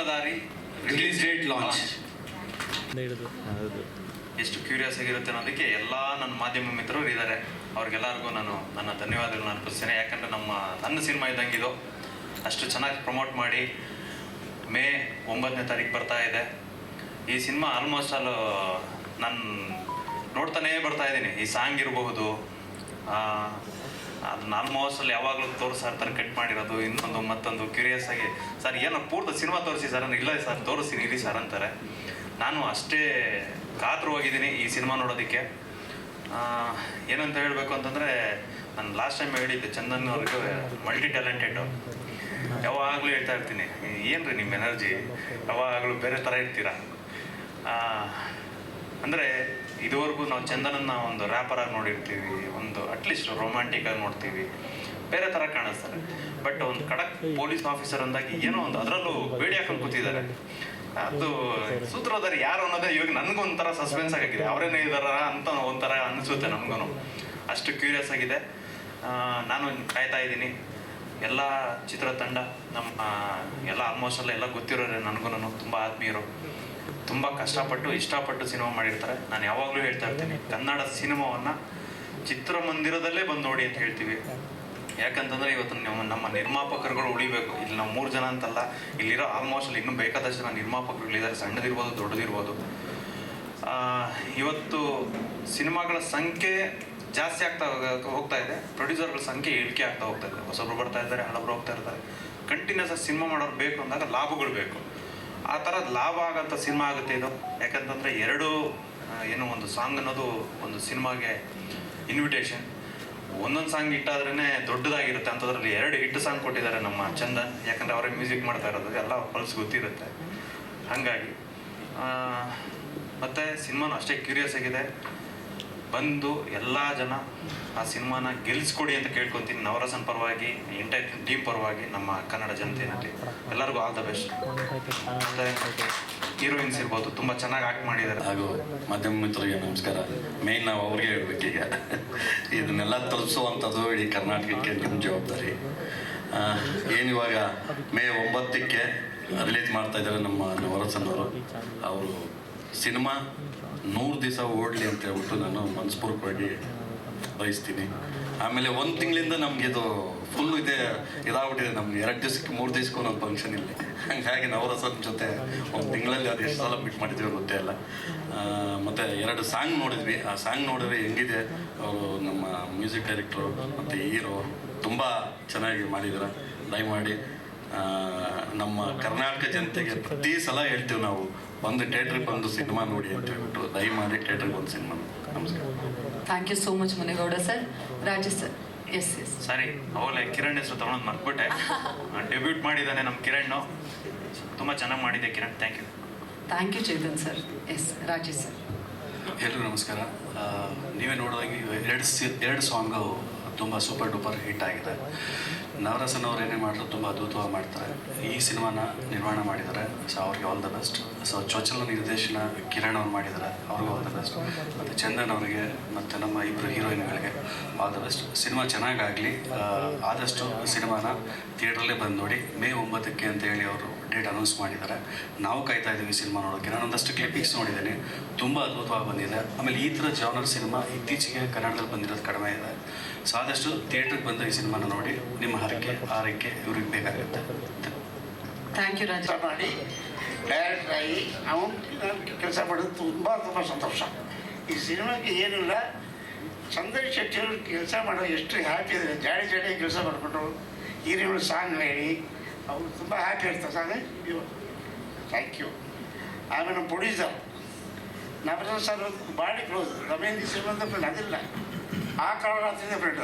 ಸೂತ್ರಧಾರಿ release date launch ಎಷ್ಟು curious ಆಗಿರುತ್ತೆ ಅನ್ನೋದಕ್ಕೆ ಎಲ್ಲ ನನ್ನ ಮಾಧ್ಯಮ ಮಿತ್ರರು ಇದ್ದಾರೆ. ಅವ್ರಿಗೆಲ್ಲರಿಗೂ ನಾನು ನನ್ನ ಧನ್ಯವಾದಗಳನ್ನ ಅರ್ಪಿಸ್ತೇನೆ. ಯಾಕಂದರೆ ನಮ್ಮ ನನ್ನ ಸಿನಿಮಾ ಇದ್ದಂಗೆ ಇದು. ಅಷ್ಟು ಚೆನ್ನಾಗಿ ಪ್ರಮೋಟ್ ಮಾಡಿ ಮೇ ಒಂಬತ್ತನೇ ತಾರೀಕು ಬರ್ತಾ ಇದೆ. ಈ ಸಿನಿಮಾ ಆಲ್ಮೋಸ್ಟ್ ಆಲ್ ನಾನು ನೋಡ್ತಾನೇ ಬರ್ತಾ ಇದ್ದೀನಿ. ಈ ಸಾಂಗ್ ಇರಬಹುದು ಅದನ್ನ ಆಲ್ಮೋಸ್ಟ್ ಅಲ್ಲಿ ಯಾವಾಗಲೂ ತೋರಿಸ್ತಾ ಇರ್ತಾರೆ ಕಟ್ ಮಾಡಿರೋದು ಇನ್ನೊಂದು ಮತ್ತೊಂದು ಕ್ಯೂರಿಯಸ್ ಆಗಿ ಸರ್ ಏನೋ ಪೂರ್ತಿ ಸಿನಿಮಾ ತೋರಿಸಿ ಸರ್ ಅಂದ್ರೆ, ಇಲ್ಲ ಸರ್ ತೋರಿಸ್ತೀನಿ ಇಲ್ಲಿ ಸರ್ ಅಂತಾರೆ. ನಾನು ಅಷ್ಟೇ ಕಾತರವಾಗಿದ್ದೀನಿ ಈ ಸಿನಿಮಾ ನೋಡೋದಕ್ಕೆ. ಏನಂತ ಹೇಳಬೇಕು ಅಂತಂದರೆ ನಾನು ಲಾಸ್ಟ್ ಟೈಮ್ ಹೇಳಿದ್ದೆ ಚಂದನ್ ಅವ್ರಿಗೆ ಮಲ್ಟಿ ಟ್ಯಾಲೆಂಟೆಡ್ ಯಾವಾಗಲೂ ಹೇಳ್ತಾ ಇರ್ತೀನಿ ಏನ್ರಿ ನಿಮ್ಮ ಎನರ್ಜಿ ಯಾವಾಗಲೂ ಬೇರೆ ಥರ ಇರ್ತೀರಾ? ಅಂದರೆ ಇದುವರೆಗೂ ನಾವು ಚಂದನನ್ನ ಒಂದು ರ್ಯಾಪರ್ ಆಗಿ ನೋಡಿರ್ತೀವಿ, ಒಂದು ಅಟ್ಲೀಸ್ಟ್ ರೊಮ್ಯಾಂಟಿಕ್ ಆಗಿ ನೋಡ್ತೀವಿ. ಬೇರೆ ಥರ ಕಾಣಿಸ್ತಾರೆ. ಬಟ್ ಒಂದು ಕಡಕ್ ಪೊಲೀಸ್ ಆಫೀಸರ್ ಅಂದಾಗಿ ಏನೋ ಒಂದು ಅದರಲ್ಲೂ ಬೇಡಿ ಹಾಕೊಂಡು ಕೂತಿದ್ದಾರೆ. ಅದು ಸೂತ್ರಧಾರಿ ಯಾರು ಅನ್ನೋದೇ ಇವಾಗ ನನಗೂ ಒಂಥರ ಸಸ್ಪೆನ್ಸ್ ಆಗಿದೆ ಅವರೇನೇ ಇದಾರ ಅಂತ ಒಂಥರ ಅನಿಸುತ್ತೆ ನಮ್ಗೂ ಅಷ್ಟು ಕ್ಯೂರಿಯಸ್ ಆಗಿದೆ. ನಾನು ಕಾಯ್ತಾ ಇದ್ದೀನಿ. ಎಲ್ಲ ಚಿತ್ರತಂಡ ನಮ್ಮ, ಎಲ್ಲ ಆಲ್ಮೋಸ್ಟ್ ಎಲ್ಲ ಎಲ್ಲ ಗೊತ್ತಿರೋರೆ ನನಗೂ ತುಂಬ ಆತ್ಮೀಯರು. ತುಂಬ ಕಷ್ಟಪಟ್ಟು, ಇಷ್ಟಪಟ್ಟು ಸಿನಿಮಾ ಮಾಡಿರ್ತಾರೆ. ನಾನು ಯಾವಾಗಲೂ ಹೇಳ್ತಾ ಇರ್ತೀನಿ ಕನ್ನಡ ಸಿನಿಮಾವನ್ನು ಚಿತ್ರಮಂದಿರದಲ್ಲೇ ಬಂದು ನೋಡಿ ಅಂತ ಹೇಳ್ತೀವಿ. ಯಾಕಂತಂದ್ರೆ ಇವತ್ತು ನಮ್ಮ ನಮ್ಮ ನಿರ್ಮಾಪಕರುಗಳು ಉಳಿಬೇಕು. ಇಲ್ಲಿ ನಾವು ಮೂರು ಜನ ಅಂತಲ್ಲ, ಇಲ್ಲಿರೋ ಆಲ್ಮೋಸ್ಟ್ ಅಲ್ಲಿ ಇನ್ನೂ ಬೇಕಾದಷ್ಟು ಜನ ನಿರ್ಮಾಪಕರುಗಳಿದ್ದಾರೆ. ಸಣ್ಣದಿರ್ಬೋದು, ದೊಡ್ಡದಿರ್ಬೋದು. ಇವತ್ತು ಸಿನಿಮಾಗಳ ಸಂಖ್ಯೆ ಜಾಸ್ತಿ ಆಗ್ತಾ ಹೋಗ- ಹೋಗ್ತಾ ಇದೆ. ಪ್ರೊಡ್ಯೂಸರ್ಗಳ ಸಂಖ್ಯೆ ಇಳಿಕೆ ಆಗ್ತಾ ಹೋಗ್ತಾ ಇದೆ. ಹೊಸಬ್ರು ಬರ್ತಾ ಇದ್ದಾರೆ ಹಳಬ್ರು ಹೋಗ್ತಾ ಇರ್ತಾರೆ ಕಂಟಿನ್ಯೂಸ್ ಆಗಿ ಸಿನಿಮಾ ಮಾಡೋರು ಬೇಕು ಅಂದಾಗ ಲಾಭಗಳು ಬೇಕು. ಆ ಥರ ಲಾಭ ಆಗಂಥ ಸಿನಿಮಾ ಆಗುತ್ತೆ ಇದು. ಯಾಕಂತಂದರೆ ಎರಡು ಏನು ಒಂದು ಸಾಂಗ್ ಅನ್ನೋದು ಒಂದು ಸಿನಿಮಾಗೆ ಇನ್ವಿಟೇಷನ್ ಒಂದೊಂದು ಸಾಂಗ್ ಇಟ್ಟಾದ್ರೇ ದೊಡ್ಡದಾಗಿರುತ್ತೆ ಅಂಥದ್ರಲ್ಲಿ ಎರಡು ಹಿಟ್ ಸಾಂಗ್ ಕೊಟ್ಟಿದ್ದಾರೆ ನಮ್ಮ ಚಂದನ್. ಯಾಕಂದರೆ ಅವರೇ ಮ್ಯೂಸಿಕ್ ಮಾಡ್ತಾ ಇರೋದು. ಎಲ್ಲ ಪಲ್ಸ್ ಗೊತ್ತಿರುತ್ತೆ. ಹಾಗಾಗಿ ಮತ್ತೆ ಸಿನಿಮಾನು ಅಷ್ಟೇ ಕ್ಯೂರಿಯಸ್ ಆಗಿದೆ. ಬಂದು ಎಲ್ಲ ಜನ ಆ ಸಿನಿಮಾನ ಗೆಲ್ಲಿಸ್ಕೊಡಿ ಅಂತ ಕೇಳ್ಕೊತೀನಿ. ನವರಸನ್ ಪರವಾಗಿ ಎಂಟೈರ್ ಟೀಮ್ ಪರವಾಗಿ ನಮ್ಮ ಕನ್ನಡ ಜನತೆಯಲ್ಲಿ ಎಲ್ಲರಿಗೂ ಆಲ್ ದ ಬೆಸ್ಟ್ ಹೀರೋಯಿನ್ಸ್ ಇರ್ಬೋದು, ತುಂಬ ಚೆನ್ನಾಗಿ ಆಕ್ಟ್ ಮಾಡಿದ್ದಾರೆ. ಹಾಗೂ ಮಾಧ್ಯಮ ಮಿತ್ರರಿಗೆ ನಮಸ್ಕಾರ. ಮೇನ್ ನಾವು ಅವ್ರಿಗೆ ಹೇಳ್ಬೇಕೀಗ ಇದನ್ನೆಲ್ಲ ತಲುಪಿಸುವಂಥದ್ದು ಇಡೀ ಕರ್ನಾಟಕಕ್ಕೆ ನಿಮ್ಮ ಜವಾಬ್ದಾರಿ. ಏನಿವಾಗ ಮೇ ಒಂಬತ್ತಕ್ಕೆ ರಿಲೀಸ್ ಮಾಡ್ತಾ ಇದ್ದಾರೆ ನಮ್ಮ ನವರಸನ್ ಅವರು. ಅವರು ಸಿನಿಮಾ ನೂರು ದಿವಸ ಓಡಲಿ ಅಂತ ಹೇಳ್ಬಿಟ್ಟು ನಾನು ಮನಸ್ಪೂರ್ವಕವಾಗಿ ಬಯಸ್ತೀನಿ. ಆಮೇಲೆ ಒಂದು ತಿಂಗಳಿಂದ ನಮ್ಗೆ ಇದು ಫುಲ್ ಇದೆ, ಇದಾಗ್ಬಿಟ್ಟಿದೆ ನಮ್ಗೆ. ಎರಡು ದಿವಸಕ್ಕೆ, ಮೂರು ದಿವಸಕ್ಕೆ ಒಂದೊಂದು ಫಂಕ್ಷನ್ ಇಲ್ಲಿ. ಹಂಗಾಗಿ ನವರಸನ್ ಜೊತೆ ಒಂದು ತಿಂಗಳಲ್ಲಿ ಅದು ಎಷ್ಟು ಸಲ ಮೀಟ್ ಗೊತ್ತೇ ಇಲ್ಲ. ಮತ್ತು ಎರಡು ಸಾಂಗ್ ನೋಡಿದ್ವಿ. ಆ ಸಾಂಗ್ ನೋಡಿದ್ರೆ ಹೆಂಗಿದೆ? ಅವರು ನಮ್ಮ ಮ್ಯೂಸಿಕ್ ಡೈರೆಕ್ಟ್ರು ಮತ್ತು ಹೀರೋ ತುಂಬ ಚೆನ್ನಾಗಿ ಮಾಡಿದ್ದಾರೆ ದಯಮಾಡಿ ನಮ್ಮ ಕರ್ನಾಟಕ ಜನತೆಗೆ ಪ್ರತಿ ಸಲ ಹೇಳ್ತೀವಿ ನಾವು. ಬಂದು ಥಿಯೇಟ್ರಿಗೆ ಬಂದು ಸಿನಿಮಾ ನೋಡಿ ಅಂತ ಹೇಳ್ಬಿಟ್ಟು ದಯಮಾಡಿ ಥಿಯೇಟ್ರಿಗೆ ಒಂದು ಸಿನಿಮಾ ನಮಸ್ಕಾರ. Thank you so much Manegowda sir Rajesh sir yes yes ಸರಿ ಅವಲೇ ಕಿರಣ್ ಹೆಸರು ತಗೊಂಡು ಮರ್ತ್ಬಿಟ್ಟೆ. ಡೆಬ್ಯೂಟ್ ಮಾಡಿದ್ದಾನೆ ನಮ್ಮ ಕಿರಣ್ ತುಂಬ ಚೆನ್ನಾಗಿ ಮಾಡಿದೆ Kiran thank you thank you Chetan sir yes Rajesh sir ಎಲ್ಲರೂ ನಮಸ್ಕಾರ. ನೀವೇ ನೋಡಿದಾಗ ಎರಡು ಸಿ ಎರಡು ಸಾಂಗು ತುಂಬ ಸೂಪರ್ ಡೂಪರ್ ಹಿಟ್ ಆಗಿದೆ. ನವರಸನ್ ಅವ್ರು ಏನೇ ಮಾಡಿದ್ರು ತುಂಬ ಅದ್ಭುತವಾಗಿ ಮಾಡ್ತಾರೆ. ಈ ಸಿನಿಮಾನ ನಿರ್ಮಾಣ ಮಾಡಿದ್ದಾರೆ. ಸೊ ಅವ್ರಿಗೆ ಆಲ್ ದ ಬೆಸ್ಟ್ ಸೊ ಚೊಚ್ಚಲ ನಿರ್ದೇಶನ ಕಿರಣ್ ಅವ್ರು ಮಾಡಿದ್ದಾರೆ. ಅವ್ರಿಗೂ ಆಲ್ ದ ಬೆಸ್ಟ್ ಮತ್ತು ಚಂದನ್ ಅವರಿಗೆ, ಮತ್ತು ನಮ್ಮ ಇಬ್ಬರು ಹೀರೋಯಿನ್ಗಳಿಗೆ ಆಲ್ ದ ಬೆಸ್ಟ್ ಸಿನಿಮಾ ಚೆನ್ನಾಗಾಗಲಿ. ಆದಷ್ಟು ಸಿನಿಮಾನ ಥಿಯೇಟ್ರಲ್ಲೇ ಬಂದು ನೋಡಿ ಮೇ ಒಂಬತ್ತಕ್ಕೆ ಅಂತ ಹೇಳಿ ಅವರು ಡೇಟ್ ಅನೌನ್ಸ್ ಮಾಡಿದ್ದಾರೆ. ನಾವು ಕಾಯ್ತಾ ಇದ್ದೀವಿ ಸಿನಿಮಾ ನೋಡೋಕ್ಕೆ ನಾನು ಒಂದಷ್ಟು ಕ್ಲಿಪ್ಪಿಂಗ್ಸ್ ನೋಡಿದ್ದೀನಿ. ತುಂಬ ಅದ್ಭುತವಾಗಿ ಬಂದಿದೆ. ಆಮೇಲೆ ಈ ಥರ ಜಾನರ್ ಸಿನಿಮಾ ಇತ್ತೀಚೆಗೆ ಕನ್ನಡದಲ್ಲಿ ಬಂದಿರೋದು ಕಡಿಮೆ ಇದೆ. ಸೊ ಆದಷ್ಟು ಥಿಯೇಟ್ರಿಗೆ ಬಂದು ಈ ಸಿನಿಮಾನ ನೋಡಿ ನಿಮ್ಮ ಹರಕೆ ಆರೈಕೆ ಇವ್ರಿಗೆ ಬೇಕಾಗುತ್ತೆ. ಥ್ಯಾಂಕ್ ಯು ರಾಜ ಮಾಡಿ ಡೈರೆಕ್ಟರ್ ಆಗಿ ಅವನು ಕೆಲಸ ಮಾಡೋದು ತುಂಬ ತುಂಬ ಸಂತೋಷ. ಈ ಸಿನಿಮಾಗೆ ಏನಿಲ್ಲ ಚಂದ್ರ ಶೆಟ್ಟಿ ಅವರು ಕೆಲಸ ಮಾಡೋ ಎಷ್ಟು ಹ್ಯಾಪಿ ಇದೆ ಜಾಡಿ ಜಾಡಿ ಕೆಲಸ ಮಾಡಿಕೊಂಡು ಹಿರಿಯಗಳು ಸಾಂಗ್ ಹೇಳಿ ಅವರು ತುಂಬ ಹ್ಯಾಪಿ ಇರ್ತಾರೆ. ಸಾಂಗ್ ಥ್ಯಾಂಕ್ ಯು ಆಮೇಲೆ ನಮ್ಮ ಪ್ರೊಡ್ಯೂಸರ್ ನವರನ್ ಸರ್ ಬಾಡಿ ಕ್ಲೋಸ್ ರಮೇಂದ್ರ ಸಿನಿಮಾದ ಅದಿಲ್ಲ. ಆ ಕಾರಣದಿಂದ ಡಿಫ್ರೆಂಟ್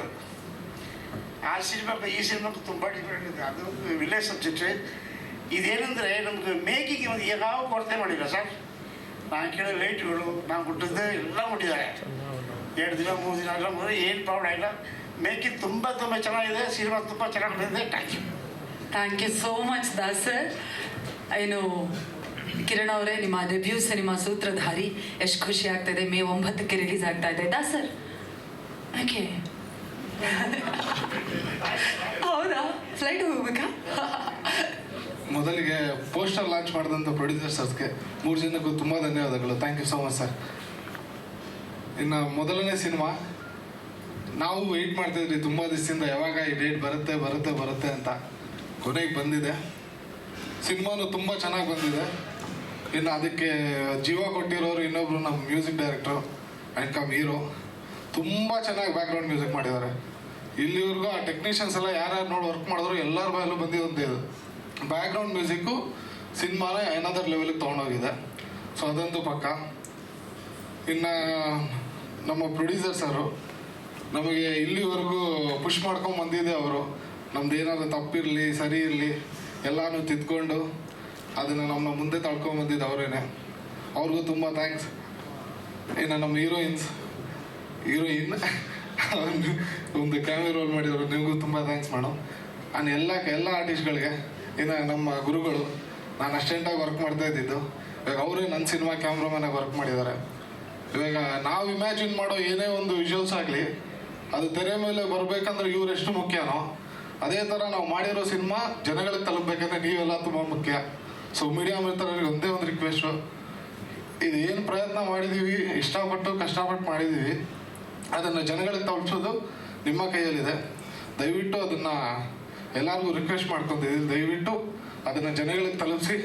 ಆ ಸಿನಿಮಾ ಈ ಸಿನಿಮಾಕ್ಕೆ ತುಂಬ ಡಿಫ್ರೆಂಟ್ ಇದೆ. ಅದು ವಿಲೇಜ್ ಸಬ್ಜೆಕ್ಟ್ ಇದೇನೆಂದರೆ ನಮ್ಗೆ ಮೇಕಿಗೆ ಒಂದು ಯಾವ ಕೊರತೆ ಮಾಡಿಲ್ಲ ಸರ್ ನಾನು ಕೇಳೋ ಲೈಟ್ಗಳು ನಾನು ಕೊಟ್ಟದ್ದು, ಎಲ್ಲ ಕೊಟ್ಟಿದ್ದಾರೆ. ಎರಡು ದಿನ, ಮೂರು ದಿನ, ಎಲ್ಲ ಮೂರು, ಏನು ಪ್ರಾಬ್ಲಮ್ ಆಗಿಲ್ಲ ಮೇಕಿಂಗ್ ತುಂಬ ತುಂಬ ಚೆನ್ನಾಗಿದೆ ಸಿನಿಮಾ ತುಂಬ ಚೆನ್ನಾಗಿ ಬಂದಿದೆ. Thank you thank you so much Das sir. ಏನು, ಕಿರಣ್ ಅವರೇ, ನಿಮ್ಮ ಡೆಬ್ಯೂ ಸಿನಿಮಾ ಸೂತ್ರಧಾರಿ ಎಷ್ಟು ಖುಷಿ ಆಗ್ತಾ ಇದೆ. ಮೇ ಒಂಬತ್ತಕ್ಕೆ ರಿಲೀಸ್ ಆಗ್ತಾ ಇದೆ. ದಾಸ್ ಸರ್. ಓಕೆ. ಹೌದಾ? ಫ್ಲೈಟ್ ಹೋಗ್ಬೇಕಾ? ಮೊದಲಿಗೆ ಪೋಸ್ಟರ್ ಲಾಂಚ್ ಮಾಡಿದಂಥ ಪ್ರೊಡ್ಯೂಸರ್ಸ್ಗೆ ಮೂರು ಜನಕ್ಕೂ ತುಂಬ ಧನ್ಯವಾದಗಳು. Thank you so much sir ಇನ್ನು ಮೊದಲನೇ ಸಿನಿಮಾ. ನಾವು ವೆಯ್ಟ್ ಮಾಡ್ತಿದ್ರಿ ತುಂಬ ದಿವಸದಿಂದ, ಯಾವಾಗ ಈ ಡೇಟ್ ಬರುತ್ತೆ ಬರುತ್ತೆ ಬರುತ್ತೆ ಅಂತ. ಕೊನೆಗೆ ಬಂದಿದೆ. ಸಿನಿಮಾನು ತುಂಬ ಚೆನ್ನಾಗಿ ಬಂದಿದೆ. ಇನ್ನು ಅದಕ್ಕೆ ಜೀವ ಕೊಟ್ಟಿರೋರು ಇನ್ನೊಬ್ರು ನಮ್ಮ music director and cum hero ತುಂಬ ಚೆನ್ನಾಗಿ ಬ್ಯಾಕ್ಗ್ರೌಂಡ್ ಮ್ಯೂಸಿಕ್ ಮಾಡಿದ್ದಾರೆ. ಇಲ್ಲಿವರೆಗೂ ಆ ಟೆಕ್ನಿಷಿಯನ್ಸ್ ಎಲ್ಲ ಯಾರ್ಯಾರು ನೋಡಿ ವರ್ಕ್ ಮಾಡಿದ್ರು ಎಲ್ಲರ ಬಾಯಲ್ಲೂ ಬಂದಿದ್ದಂತೆ ಇದು. ಬ್ಯಾಕ್ಗ್ರೌಂಡ್ ಮ್ಯೂಸಿಕ್ಕು ಸಿನಿಮಾನೇ ಏನದರ್ ಲೆವೆಲಿಗೆ ತೊಗೊಂಡೋಗಿದೆ. ಸೊ ಅದಂತೂ ಪಕ್ಕ. ಇನ್ನು ನಮ್ಮ ಪ್ರೊಡ್ಯೂಸರ್ ಸರು ನಮಗೆ ಇಲ್ಲಿವರೆಗೂ ಪುಷ್ ಮಾಡ್ಕೊಂಡು ಬಂದಿದೆ ಅವರು. ನಮ್ದು ಏನಾದರೂ ತಪ್ಪಿರಲಿ, ಸರಿ ಇರಲಿ, ಎಲ್ಲನೂ ತಿದ್ಕೊಂಡು ಅದನ್ನು ನಮ್ಮ ಮುಂದೆ ತಳ್ಕೊಂಡು ಬಂದಿದ್ದು ಅವರೇನೆ. ಅವ್ರಿಗೂ ತುಂಬ ಥ್ಯಾಂಕ್ಸ್ ಇನ್ನು ನಮ್ಮ ಹೀರೋಯಿನ್ಸ್ ಹೀರೋಯಿನ್ ಒಂದು ಕ್ಯಾಮಿ ರೋಲ್ ಮಾಡಿದ್ರು ನಿಮಗೂ ತುಂಬ ಥ್ಯಾಂಕ್ಸ್ ಮೇಡಮ್ ನಾನು ಎಲ್ಲ ಎಲ್ಲ ಆರ್ಟಿಸ್ಟ್ಗಳಿಗೆ ಇನ್ನು ನಮ್ಮ ಗುರುಗಳು, ನಾನು ಅಸ್ಟೆಂಟಾಗಿ ವರ್ಕ್ ಮಾಡ್ತಾ ಇದ್ದಿದ್ದು. ಇವಾಗ ಅವರೇ ನನ್ನ ಸಿನಿಮಾ ಕ್ಯಾಮ್ರಾಮನಾಗಿ ವರ್ಕ್ ಮಾಡಿದ್ದಾರೆ. ಇವಾಗ ನಾವು ಇಮ್ಯಾಜಿನ್ ಮಾಡೋ ಏನೇ ಒಂದು ವಿಜುವಲ್ಸ್ ಆಗಲಿ, ಅದು ತೆರೆ ಮೇಲೆ ಬರಬೇಕಂದ್ರೆ ಇವ್ರು ಎಷ್ಟು ಮುಖ್ಯನೋ, ಅದೇ ಥರ ನಾವು ಮಾಡಿರೋ ಸಿನಿಮಾ ಜನಗಳಿಗೆ ತಲುಪಬೇಕಂದ್ರೆ ನೀವೆಲ್ಲ ತುಂಬ ಮುಖ್ಯ. ಸೊ ಮೀಡಿಯಾ ಮಿತ್ರರಿಗೆ ಒಂದೇ ಒಂದು ರಿಕ್ವೆಸ್ಟು ಇದು ಏನು ಪ್ರಯತ್ನ ಮಾಡಿದ್ದೀವಿ ಇಷ್ಟಪಟ್ಟು ಕಷ್ಟಪಟ್ಟು ಮಾಡಿದ್ದೀವಿ ಅದನ್ನು ಜನಗಳಿಗೆ ತಲುಪಿಸೋದು ನಿಮ್ಮ ಕೈಯಲ್ಲಿದೆ. ದಯವಿಟ್ಟು ಅದನ್ನು ಎಲ್ಲರಿಗೂ ರಿಕ್ವೆಸ್ಟ್ ಮಾಡ್ಕೊತಿದ್ದೀವಿ ದಯವಿಟ್ಟು ಅದನ್ನು ಜನಗಳಿಗೆ ತಲುಪಿಸಿ.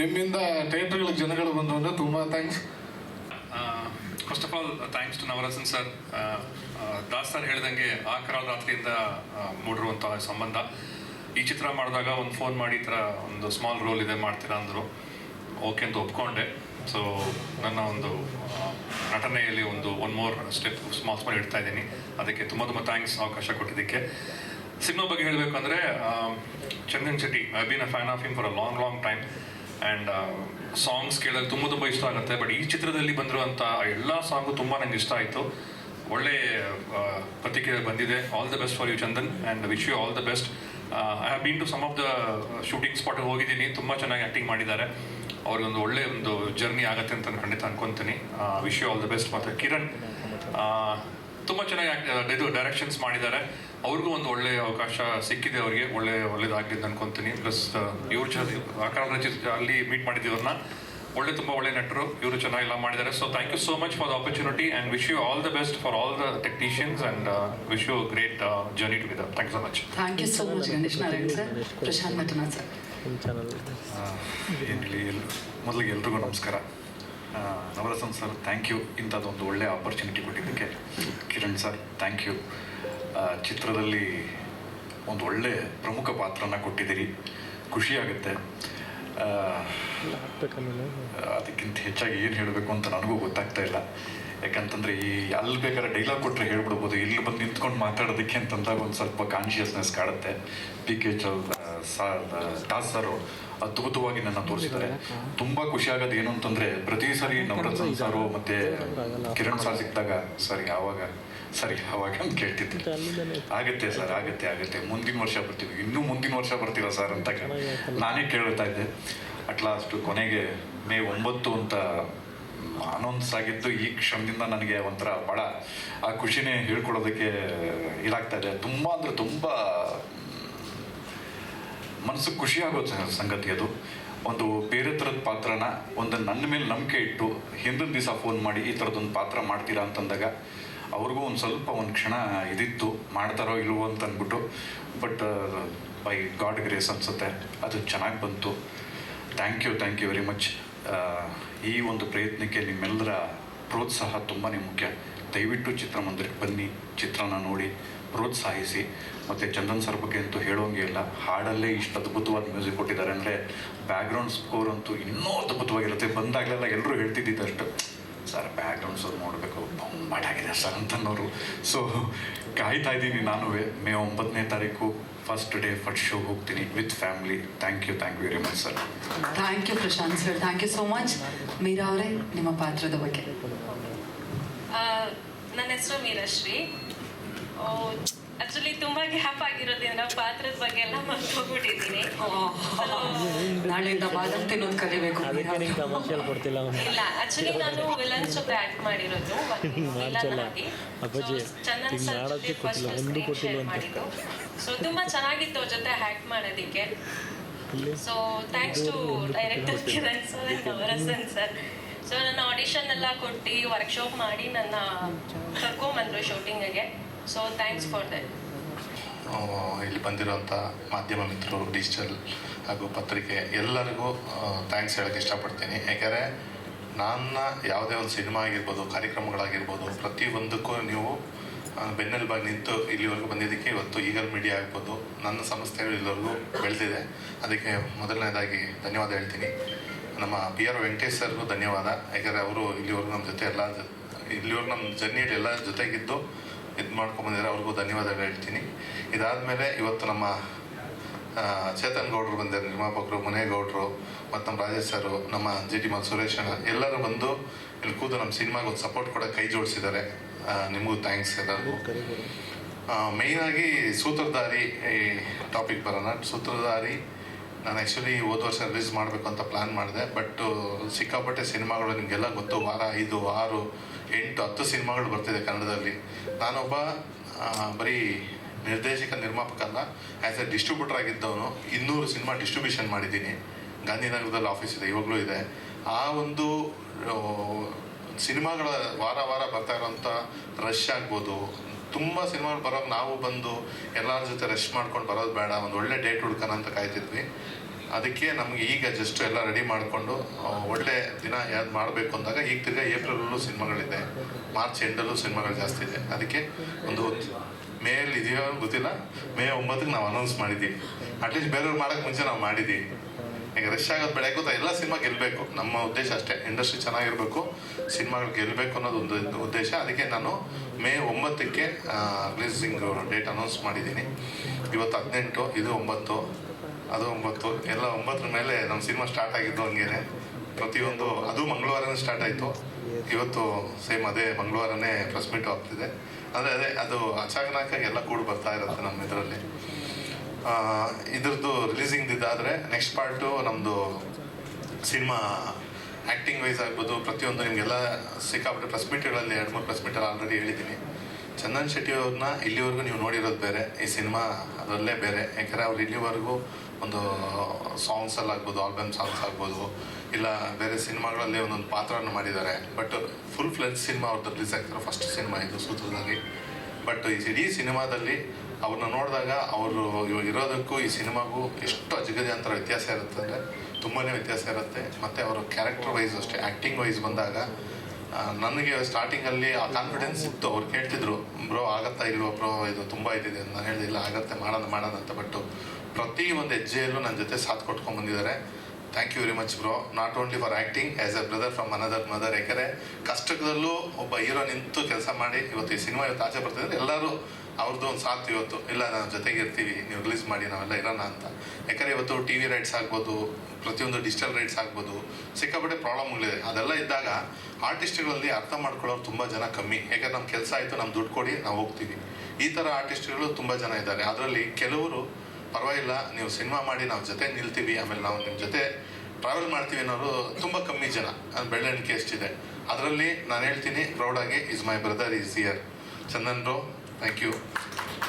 ನಿಮ್ಮಿಂದ ಥಿಯೇಟ್ರ್ಗಳಿಗೆ ಜನಗಳು ಬಂದು ಅಂದರೆ ತುಂಬ thanks first of all thanks to Navarasan sir Das sir ಹೇಳಿದಂಗೆ ಆ ಕರಾಳ ರಾತ್ರಿಯಿಂದ ಮೂಡಿರುವಂತಹ ಸಂಬಂಧ. ಈ ಚಿತ್ರ ಮಾಡಿದಾಗ ಒಂದು ಫೋನ್ ಮಾಡಿ ಈ ಥರ ಒಂದು ಸ್ಮಾಲ್ ರೋಲ್ ಇದೆ ಮಾಡ್ತೀರಾ ಅಂದರು. ಓಕೆ ಅಂತ ಒಪ್ಕೊಂಡೆ. ಸೊ ನನ್ನ ಒಂದು ನಟನೆಯಲ್ಲಿ ಒಂದು one more step small small ಇಡ್ತಾ ಇದ್ದೀನಿ. ಅದಕ್ಕೆ ತುಂಬ ತುಂಬ ಥ್ಯಾಂಕ್ಸ್ ಅವಕಾಶ ಕೊಟ್ಟಿದ್ದಕ್ಕೆ. ಸಿನಿಮಾ ಬಗ್ಗೆ ಹೇಳಬೇಕು ಅಂದರೆ Chandan Shetty I been a fan of him for a long long time and songs ಕೇಳೋದು ತುಂಬ ತುಂಬ ಇಷ್ಟ ಆಗುತ್ತೆ. ಬಟ್ ಈ ಚಿತ್ರದಲ್ಲಿ ಬಂದಿರುವಂಥ ಎಲ್ಲ ಸಾಂಗು ತುಂಬ ನನಗೆ ಇಷ್ಟ ಆಯಿತು. ಒಳ್ಳೆ ಪ್ರತಿಕ್ರಿಯೆ ಬಂದಿದೆ. All the best for you Chandan. And wish you all the best I have been to some of the shooting spot ಹೋಗಿದ್ದೀನಿ. ತುಂಬ ಚೆನ್ನಾಗಿ ಆ್ಯಕ್ಟಿಂಗ್ ಮಾಡಿದ್ದಾರೆ. ಅವ್ರಿಗೊಂದು ಒಳ್ಳೆ ಒಂದು ಜರ್ನಿ ಆಗುತ್ತೆ ಅಂತ ಖಂಡಿತ ಅನ್ಕೊಂತೀನಿ. Wish you all the best ಮತ್ತು ಕಿರಣ್ ತುಂಬಾ ಚೆನ್ನಾಗಿ ಇದು ಡೈರೆಕ್ಷನ್ಸ್ ಮಾಡಿದ್ದಾರೆ. ಅವ್ರಿಗೂ ಒಂದು ಒಳ್ಳೆ ಅವಕಾಶ ಸಿಕ್ಕಿದೆ ಅವರಿಗೆ. ಒಳ್ಳೆ ಒಳ್ಳೇದಾಗಲಿ ಅಂತ ಅನ್ಕೊಂತೀನಿ ಪ್ಲಸ್ ಇವ್ರ ಆಕಾರ ಅಲ್ಲಿ ಮೀಟ್ ಮಾಡಿದ್ದೀವ್ರನ್ನ ಒಳ್ಳೆ, ತುಂಬಾ ಒಳ್ಳೆ ನಟರು. ಇವರು ಚೆನ್ನಾಗೆಲ್ಲ ಮಾಡಿದ್ದಾರೆ. So thank you so much for the opportunity and wish you all the best for all the technicians and wish you great journey together thank you so much thank you so much Ganesh Narayan sir Prashanth Mathunath sir ನಿಮ್ಮ channel ಏನಿಲ್ಲ ಎಲ್ ಮೊದಲಿಗೆ ಎಲ್ರಿಗೂ ನಮಸ್ಕಾರ. Navarasan sir thank you ಇಂಥದ್ದೊಂದು ಒಳ್ಳೆಯ opportunity ಕೊಟ್ಟಿದ್ದಕ್ಕೆ Kiran sir thank you ಚಿತ್ರದಲ್ಲಿ ಒಂದು ಒಳ್ಳೆ ಪ್ರಮುಖ ಪಾತ್ರನ ಕೊಟ್ಟಿದ್ದೀರಿ. ಖುಷಿಯಾಗುತ್ತೆ ಅದಕ್ಕಿಂತ ಹೆಚ್ಚಾಗಿ ಏನು ಹೇಳಬೇಕು ಅಂತ ನನಗೂ ಗೊತ್ತಾಗ್ತಾ ಇಲ್ಲ. ಯಾಕಂತಂದ್ರೆ ಈ ಅಲ್ಲಿ ಬೇಕಾದ್ರೆ ಡೈಲಾಗ್ ಕೊಟ್ಟರೆ ಹೇಳ್ಬಿಡ್ಬೋದು. ಇಲ್ಲಿ ಬಂದು ನಿಂತ್ಕೊಂಡು ಮಾತಾಡೋದಕ್ಕೆ ಅಂತಂದಾಗ ಒಂದು ಸ್ವಲ್ಪ ಕಾನ್ಶಿಯಸ್ನೆಸ್ ಕಾಡುತ್ತೆ. P K sir Das sir ಅದ್ಭುತವಾಗಿ ನನ್ನ ತೋರಿಸಿದ್ದಾರೆ. ತುಂಬಾ ಖುಷಿ ಆಗೋದು ಏನು ಅಂತಂದ್ರೆ ಪ್ರತಿ ಸಾರಿ ನವರತ್ನ ಸಾರು ಮತ್ತೆ ಕಿರಣ್ ಸರ್ ಸಿಕ್ಕಿದಾಗ ಸರಿ ಯಾವಾಗ ಸರಿ ಅವಾಗ ಅಂತ ಕೇಳ್ತಿದ್ದೆ. ಆಗತ್ತೆ ಸರ್ ಆಗತ್ತೆ ಆಗತ್ತೆ. ಮುಂದಿನ ವರ್ಷ ಬರ್ತೀವಿ. ಇನ್ನೂ ಮುಂದಿನ ವರ್ಷ ಬರ್ತೀರಾ ಸರ್ ಅಂತ ನಾನೇ ಕೇಳ್ತಾ ಇದ್ದೆ. ಅಟ್ ಲಾಸ್ಟ್ ಕೊನೆಗೆ ಮೇ ಒಂಬತ್ತು ಅಂತ ಅನೌನ್ಸ್ ಆಗಿದ್ದು ಈ ಕ್ಷಣದಿಂದ ನನಗೆ ಒಂಥರ ಬಹಳ ಆ ಖುಷಿನೇ ಹೇಳ್ಕೊಳ್ಳೋದಕ್ಕೆ ಇದಾಗ್ತಾ ಇದೆ. ತುಂಬ ಅಂದರೆ ತುಂಬ ಮನಸ್ಸಿಗೆ ಖುಷಿಯಾಗೋ ಸಂಗತಿ ಅದು. ಒಂದು ಬೇರೆ ಥರದ ಪಾತ್ರನ ಒಂದು ನನ್ನ ಮೇಲೆ ನಂಬಿಕೆ ಇಟ್ಟು ಹಿಂದಿನ ದಿವಸ ಫೋನ್ ಮಾಡಿ ಈ ಥರದೊಂದು ಪಾತ್ರ ಮಾಡ್ತೀರಾ ಅಂತಂದಾಗ ಅವ್ರಿಗೂ ಒಂದು ಸ್ವಲ್ಪ ಒಂದು ಕ್ಷಣ ಇದಿತ್ತು, ಮಾಡ್ತಾರೋ ಇಲ್ವೋ ಅಂತ ಅಂದ್ಬಿಟ್ಟು ಬಟ್ ಬೈ ಗಾಡ್ ಗ್ರೇಸ್ ಅನ್ಸುತ್ತೆ. ಅದು ಚೆನ್ನಾಗಿ ಬಂತು. Thank you thank you very much ಈ ಒಂದು ಪ್ರಯತ್ನಕ್ಕೆ ನಿಮ್ಮೆಲ್ಲರ ಪ್ರೋತ್ಸಾಹ ತುಂಬಾ ಮುಖ್ಯ. ದಯವಿಟ್ಟು ಚಿತ್ರಮಂದಿರಕ್ಕೆ ಬನ್ನಿ, ಚಿತ್ರನ ನೋಡಿ. ಪ್ರೋತ್ಸಾಹಿಸಿ. ಮತ್ತು ಚಂದನ್ ಸರ್ ಬಗ್ಗೆ ಅಂತೂ ಹೇಳೋಂಗೆ ಇಲ್ಲ. ಹಾಡಲ್ಲೇ ಇಷ್ಟು ಅದ್ಭುತವಾದ ಮ್ಯೂಸಿಕ್ ಕೊಟ್ಟಿದ್ದಾರೆ. ಅಂದರೆ ಬ್ಯಾಕ್ಗ್ರೌಂಡ್ ಸ್ಕೋರ್ ಅಂತೂ ಇನ್ನೂ ಅದ್ಭುತವಾಗಿರುತ್ತೆ. ಬಂದಾಗಲೆಲ್ಲ ಎಲ್ಲರೂ ಹೇಳ್ತಿದ್ದಿದ್ದಷ್ಟು ಸರ್ ಬ್ಯಾಕ್ಗ್ರೌಂಡ್ ಸ್ಕೋರ್ ನೋಡಬೇಕು. ಮಾಡಾಗಿದೆ ಸರ್ ಅಂತನೋರು ಸೊ ಕಾಯ್ತಾ ಇದ್ದೀನಿ ನಾನು. ಮೇ ಒಂಬತ್ತನೇ ತಾರೀಕು ಫಸ್ಟ್ ಡೇ ಫಸ್ಟ್ ಶೋ ಹೋಗ್ತೀನಿ with family thank you thank you very much sir thank you Prashanth sir thank you so much Meera ಅವರೇ ನಿಮ್ಮ ಪಾತ್ರದ ಬಗ್ಗೆ. ನನ್ನ ಹೆಸರು ಮೀರಶ್ರೀ. ಆಕ್ಚುಲಿ ತುಂಬಾ ಗ್ಯಾಪ್ ಆಗಿರೋದ್ರಿಂದ ಪಾತ್ರದ ಬಗ್ಗೆ ಎಲ್ಲ ಮರ್ತೋಗ್ಬಿಟ್ಟಿದ್ದೀನಿ ನಾಳೆಯಿಂದ ಬಾದಾಮ್ ತಿನ್ನೋದು ಕಲಿಬೇಕು ಇಲ್ಲ ಆಕ್ಚುಲಿ ನಾನು ವಿಲನ್ ಜೊತೆ ಆಕ್ಟ್ ಮಾಡಿರೋದು ಚಂದನ್ ಸರ್ ಮಾಡೋದಕ್ಕೆ ಫಸ್ಟ್ ಒಂದು ಕೊಟ್ಟಿಲ್ಲ ಅಂತ. ಮಾಡಿದ್ದು. ಸೊ ತುಂಬಾ ಚೆನ್ನಾಗಿತ್ತು ಅವ್ರ ಜೊತೆ ಆಕ್ಟ್ ಮಾಡೋದಕ್ಕೆ. So thanks to director Kiran sir Navarasan sir so ನನ್ನ ಆಡಿಷನ್ ಎಲ್ಲ ಕೊಟ್ಟು ವರ್ಕ್ಶಾಪ್ ಮಾಡಿ ನನ್ನ ಕರ್ಕೊಂಬಂದರು ಶೂಟಿಂಗಿಗೆ ಸೊ ಥ್ಯಾಂಕ್ಸ್ ಫಾರ್ ದಟ್ ಇಲ್ಲಿ ಬಂದಿರುವಂಥ ಮಾಧ್ಯಮ ಮಿತ್ರರು ಡಿಜಿಟಲ್ ಹಾಗೂ ಪತ್ರಿಕೆ ಎಲ್ಲರಿಗೂ ಥ್ಯಾಂಕ್ಸ್ ಹೇಳೋಕ್ಕೆ ಇಷ್ಟಪಡ್ತೀನಿ. ಯಾಕೆಂದರೆ ನನ್ನ ಯಾವುದೇ ಒಂದು ಸಿನಿಮಾ ಆಗಿರ್ಬೋದು, ಕಾರ್ಯಕ್ರಮಗಳಾಗಿರ್ಬೋದು, ಪ್ರತಿಯೊಂದಕ್ಕೂ ನೀವು ಬೆನ್ನೆಲುಬಾಗಿ ನಿಂತು ಇಲ್ಲಿವರೆಗೂ ಬಂದಿದ್ದಕ್ಕೆ ಇವತ್ತು ಈಗಲ್ ಮೀಡಿಯಾ ಆಗ್ಬೋದು. ನನ್ನ ಸಂಸ್ಥೆಗಳು ಇಲ್ಲಿವರೆಗೂ ಬೆಳೆದಿದೆ. ಅದಕ್ಕೆ ಮೊದಲನೇದಾಗಿ ಧನ್ಯವಾದ ಹೇಳ್ತೀನಿ. ನಮ್ಮ ಪಿ ಆರ್ ವೆಂಕಟೇಶ್ ಸರ್ಗೂ ಧನ್ಯವಾದ. ಯಾಕೆಂದರೆ ಅವರು ಇಲ್ಲಿವರೆಗೂ ನಮ್ಮ ಜೊತೆ ಎಲ್ಲ, ಇಲ್ಲಿವರೆಗೂ ನಮ್ಮ ಜರ್ನಿಯಲ್ಲಿ ಎಲ್ಲ ಜೊತೆಗಿದ್ದು ಇದು ಮಾಡ್ಕೊಂಬಂದಿದ್ದಾರೆ ಅವ್ರಿಗೂ ಧನ್ಯವಾದಗಳು ಹೇಳ್ತೀನಿ. ಇದಾದಮೇಲೆ ಇವತ್ತು ನಮ್ಮ ಚೇತನ್ ಗೌಡ್ರು ಬಂದಿದ್ದಾರೆ, ನಿರ್ಮಾಪಕರು ಮುನೇಗೌಡರು ಮತ್ತು ನಮ್ಮ ರಾಜೇಶ್ ಸರು, ನಮ್ಮ ಜಿ ಟಿ ಮಲ್ ಸುರೇಶ್ ಅಣ್ಣ, ಎಲ್ಲರೂ ಬಂದು ಇಲ್ಲಿ ಕೂತು ನಮ್ಮ ಸಿನಿಮಾಗೆ ಒಂದು ಸಪೋರ್ಟ್ ಕೂಡ ಕೈ ಜೋಡಿಸಿದ್ದಾರೆ. ನಿಮಗೂ ಥ್ಯಾಂಕ್ಸ್ ಎಲ್ಲರಿಗೂ. ಮೇಯ್ನಾಗಿ ಸೂತ್ರಧಾರಿ, ಈ ಟಾಪಿಕ್ ಬರೋಣ. ಸೂತ್ರಧಾರಿ, ನಾನು ಆ್ಯಕ್ಚುಲಿ ಹೋದ ವರ್ಷ ರಿಲೀಸ್ ಮಾಡಬೇಕು ಅಂತ ಪ್ಲ್ಯಾನ್ ಮಾಡಿದೆ. ಬಟ್ ಸಿಕ್ಕಾಪಟ್ಟೆ ಸಿನಿಮಾಗಳು ನಿಮಗೆಲ್ಲ ಗೊತ್ತು. ವಾರ ಐದು, ಆರು ಎಂಟು ಹತ್ತು ಸಿನಿಮಾಗಳು ಬರ್ತಿದೆ ಕನ್ನಡದಲ್ಲಿ. ನಾನೊಬ್ಬ ಬರೀ ನಿರ್ದೇಶಕ ನಿರ್ಮಾಪಕ ಅಲ್ಲ ಆ್ಯಸ್ ಎ ಡಿಸ್ಟ್ರಿಬ್ಯೂಟರ್ ಆಗಿದ್ದವನು. ಇನ್ನೂರು ಸಿನಿಮಾ ಡಿಸ್ಟ್ರಿಬ್ಯೂಷನ್ ಮಾಡಿದ್ದೀನಿ. ಗಾಂಧಿನಗರದಲ್ಲಿ ಆಫೀಸ್ ಇದೆ, ಇವಾಗಲೂ ಇದೆ. ಆ ಒಂದು ಸಿನಿಮಾಗಳ ವಾರ ವಾರ ಬರ್ತಾ ಇರೋಂಥ ರಶ್ ಆಗ್ಬೋದು. ತುಂಬ ಸಿನಿಮಾಗಳು ಬರೋವಾಗ ನಾವು ಬಂದು ಎಲ್ಲರ ಜೊತೆ ರಶ್ ಮಾಡ್ಕೊಂಡು ಬರೋದು ಬೇಡ. ಒಂದು ಒಳ್ಳೆ ಡೇಟ್ ಹುಡ್ಕೋಣ ಅಂತ ಕಾಯ್ತಿದ್ವಿ. ಅದಕ್ಕೆ ನಮಗೆ ಈಗ ಜಸ್ಟ್ ಎಲ್ಲ ರೆಡಿ ಮಾಡಿಕೊಂಡು ಒಳ್ಳೆ ದಿನ ಯಾವ್ದು ಮಾಡಬೇಕು ಅಂದಾಗ ಈಗ ತಿರ್ಗಾ ಏಪ್ರಿಲಲ್ಲೂ ಸಿನಿಮಾಗಳಿದೆ, ಮಾರ್ಚ್ ಎಂಡಲ್ಲೂ ಸಿನಿಮಾಗಳು ಜಾಸ್ತಿ ಇದೆ. ಅದಕ್ಕೆ ಒಂದು ಮೇಲ್ ಇದೆಯೋ ಗೊತ್ತಿಲ್ಲ, ಮೇ ಒಂಬತ್ತಕ್ಕೆ ನಾವು ಅನೌನ್ಸ್ ಮಾಡಿದ್ದೀವಿ. ಅಟ್ಲೀಸ್ಟ್ ಬೇರೆಯವ್ರು ಮಾಡೋಕ್ಕೆ ಮುಂಚೆ ನಾವು ಮಾಡಿದ್ದೀವಿ. ಈಗ ರಶ್ ಆಗೋದು ಬೆಳೆ ಗೊತ್ತಾ ಎಲ್ಲ ಸಿನಿಮಾ ಗೆಲ್ಲಬೇಕು ನಮ್ಮ ಉದ್ದೇಶ ಅಷ್ಟೇ. ಇಂಡಸ್ಟ್ರಿ ಚೆನ್ನಾಗಿರಬೇಕು, ಸಿನಿಮಾಗಳು ಗೆಲ್ಲಬೇಕು ಅನ್ನೋದು ಒಂದು ಉದ್ದೇಶ. ಅದಕ್ಕೆ ನಾನು ಮೇ ಒಂಬತ್ತಕ್ಕೆ ರಿಲೀಸಿಂಗ್ ಡೇಟ್ ಅನೌನ್ಸ್ ಮಾಡಿದ್ದೀನಿ. ಇವತ್ತು ಹದಿನೆಂಟು, ಇದು ಒಂಬತ್ತು. ಅದು ಒಂಬತ್ತು, ಎಲ್ಲ ಒಂಬತ್ತರ ಮೇಲೆ ನಮ್ಮ ಸಿನಿಮಾ ಸ್ಟಾರ್ಟ್ ಆಗಿದ್ದು ಹಂಗೇನೆ. ಪ್ರತಿಯೊಂದು, ಅದು ಮಂಗಳವಾರನೇ ಸ್ಟಾರ್ಟ್ ಆಯಿತು. ಇವತ್ತು ಸೇಮ್ ಅದೇ ಮಂಗಳವಾರನೇ ಪ್ರೆಸ್ ಮೀಟ್ ಆಗ್ತಿದೆ. ಅಂದರೆ ಅದೇ, ಅದು ಅಚಾನಕಾಗಿ ಎಲ್ಲ ಕೂಡ ಬರ್ತಾ ಇರುತ್ತೆ ನಮ್ಮ ಇದರಲ್ಲಿ. ಇದ್ರದ್ದು ರಿಲೀಸಿಂಗ್ ಇದಾದರೆ ನೆಕ್ಸ್ಟ್ ಪಾರ್ಟು ನಮ್ಮದು ಸಿನಿಮಾ ಆ್ಯಕ್ಟಿಂಗ್ ವೈಸ್ ಆಗ್ಬೋದು, ಪ್ರತಿಯೊಂದು ನಿಮಗೆಲ್ಲ ಸಿಕ್ಕಾಪಟ್ಟೆ ಪ್ರೆಸ್ ಮೀಟ್ಗಳಲ್ಲಿ ಎರಡು ಮೂರು ಪ್ರೆಸ್ ಮೀಟಲ್ಲಿ ಆಲ್ರೆಡಿ ಹೇಳಿದ್ದೀನಿ ಚಂದನ್ ಶೆಟ್ಟಿ ಅವ್ರನ್ನ ಇಲ್ಲಿವರೆಗೂ ನೀವು ನೋಡಿರೋದು ಬೇರೆ, ಈ ಸಿನಿಮಾ ಅದರಲ್ಲೇ ಬೇರೆ. ಯಾಕಂದರೆ ಅವ್ರು ಇಲ್ಲಿವರೆಗೂ ಒಂದು ಸಾಂಗ್ಸಲ್ಲಿ ಆಗ್ಬೋದು ಆಲ್ಬಮ್ ಸಾಂಗ್ಸ್ ಆಗ್ಬೋದು, ಇಲ್ಲ ಬೇರೆ ಸಿನಿಮಾಗಳಲ್ಲಿ ಒಂದೊಂದು ಪಾತ್ರವನ್ನು ಮಾಡಿದ್ದಾರೆ. ಬಟ್ ಫುಲ್ ಫ್ಲೆಜ್ ಸಿನಿಮಾ ಅವ್ರದ್ದು ರಿಲೀಸ್ ಆಗ್ತಿರೋ. ಫಸ್ಟ್ ಸಿನಿಮಾ ಇದು ಸೂತ್ರದಲ್ಲಿ. ಬಟ್ ಈ ಇಡೀ ಸಿನಿಮಾದಲ್ಲಿ ಅವ್ರನ್ನ ನೋಡಿದಾಗ ಅವರು ಇವಾಗ ಇರೋದಕ್ಕೂ ಈ ಸಿನಿಮಾಗೂ ಎಷ್ಟು ಅಜಗಜಾಂತರ ವ್ಯತ್ಯಾಸ ಇರುತ್ತೆ ಅಂದರೆ ತುಂಬಾ ವ್ಯತ್ಯಾಸ ಇರುತ್ತೆ. ಮತ್ತು ಅವರ ಕ್ಯಾರೆಕ್ಟರ್ ವೈಸ್ ಅಷ್ಟೇ ಆ್ಯಕ್ಟಿಂಗ್ ವೈಸ್ ಬಂದಾಗ ನನಗೆ ಸ್ಟಾರ್ಟಿಂಗಲ್ಲಿ ಆ ಕಾನ್ಫಿಡೆನ್ಸ್ ಇತ್ತು. ಅವ್ರು ಕೇಳ್ತಿದ್ರು, ಬ್ರೋ, ಆಗತ್ತಾ? ಇಲ್ವೋ, ಬ್ರೋ, ಇದು ತುಂಬ ಇದಿದೆ ಅಂತ ನಾನು ಹೇಳಿದೆ, ಇಲ್ಲ, ಆಗತ್ತೆ ಮಾಡೋಣ ಮಾಡೋಣ ಅಂತ. ಬಟ್ ಪ್ರತಿ ಒಂದು ಹೆಜ್ಜೆಯಲ್ಲೂ ನನ್ನ ಜೊತೆ ಸಾಥ್ ಕೊಟ್ಕೊಂಡು ಬಂದಿದ್ದಾರೆ. Thank you very much bro. Not only for acting as a brother from another mother ಯಾಕಂದರೆ ಕಷ್ಟದಲ್ಲೂ ಒಬ್ಬ ಹೀರೋ ನಿಂತು ಕೆಲಸ ಮಾಡಿ, ಇವತ್ತು ಈ ಸಿನಿಮಾ ಇವತ್ತು ಆಚೆ ಬರ್ತಿದ್ರೆ ಎಲ್ಲರೂ ಅವ್ರದ್ದು ಒಂದು ಸಾಥ್ ಇವತ್ತು, ಇಲ್ಲ, ನಾನು ಜೊತೆಗೆ ಇರ್ತೀವಿ, ನೀವು ರಿಲೀಸ್ ಮಾಡಿ, ನಾವೆಲ್ಲ ಇರೋಣ ಅಂತ. ಯಾಕಂದರೆ ಇವತ್ತು ಟಿ ವಿ ರೈಟ್ಸ್ ಆಗ್ಬೋದು, ಪ್ರತಿಯೊಂದು ಡಿಜಿಟಲ್ ರೈಟ್ಸ್ ಆಗ್ಬೋದು, ಸಿಕ್ಕಾಪಟ್ಟೆ ಪ್ರಾಬ್ಲಮ್ಗಳಿದೆ ಅದೆಲ್ಲ ಇದ್ದಾಗ ಆರ್ಟಿಸ್ಟ್ಗಳಲ್ಲಿ ಅರ್ಥ ಮಾಡ್ಕೊಳ್ಳೋರು ತುಂಬ ಜನ ಕಮ್ಮಿ. ಯಾಕಂದ್ರೆ ನಮ್ಮ ಕೆಲಸ ಆಯಿತು ನಮ್ಮ ದುಡ್ಡು ಕೊಡಿ, ನಾವು ಹೋಗ್ತೀವಿ. ಈ ಥರ ಆರ್ಟಿಸ್ಟ್ಗಳು ತುಂಬ ಜನ ಇದ್ದಾರೆ. ಅದರಲ್ಲಿ ಕೆಲವರು, ಪರವಾಗಿಲ್ಲ, ನೀವು ಸಿನಿಮಾ ಮಾಡಿ, ನಾವು ಜೊತೆ ನಿಲ್ತೀವಿ. ಆಮೇಲೆ ನಾವು ನಿಮ್ಮ ಜೊತೆ ಟ್ರಾವೆಲ್ ಮಾಡ್ತೀವಿ ಅನ್ನೋರು ತುಂಬ ಕಮ್ಮಿ ಜನ. ಬೆಳ್ಳಣಿಕೆ ಎಷ್ಟಿದೆ. ಅದರಲ್ಲಿ ನಾನು ಹೇಳ್ತೀನಿ ಪ್ರೌಡಾಗಿ is my brother is year Chandan bro thank you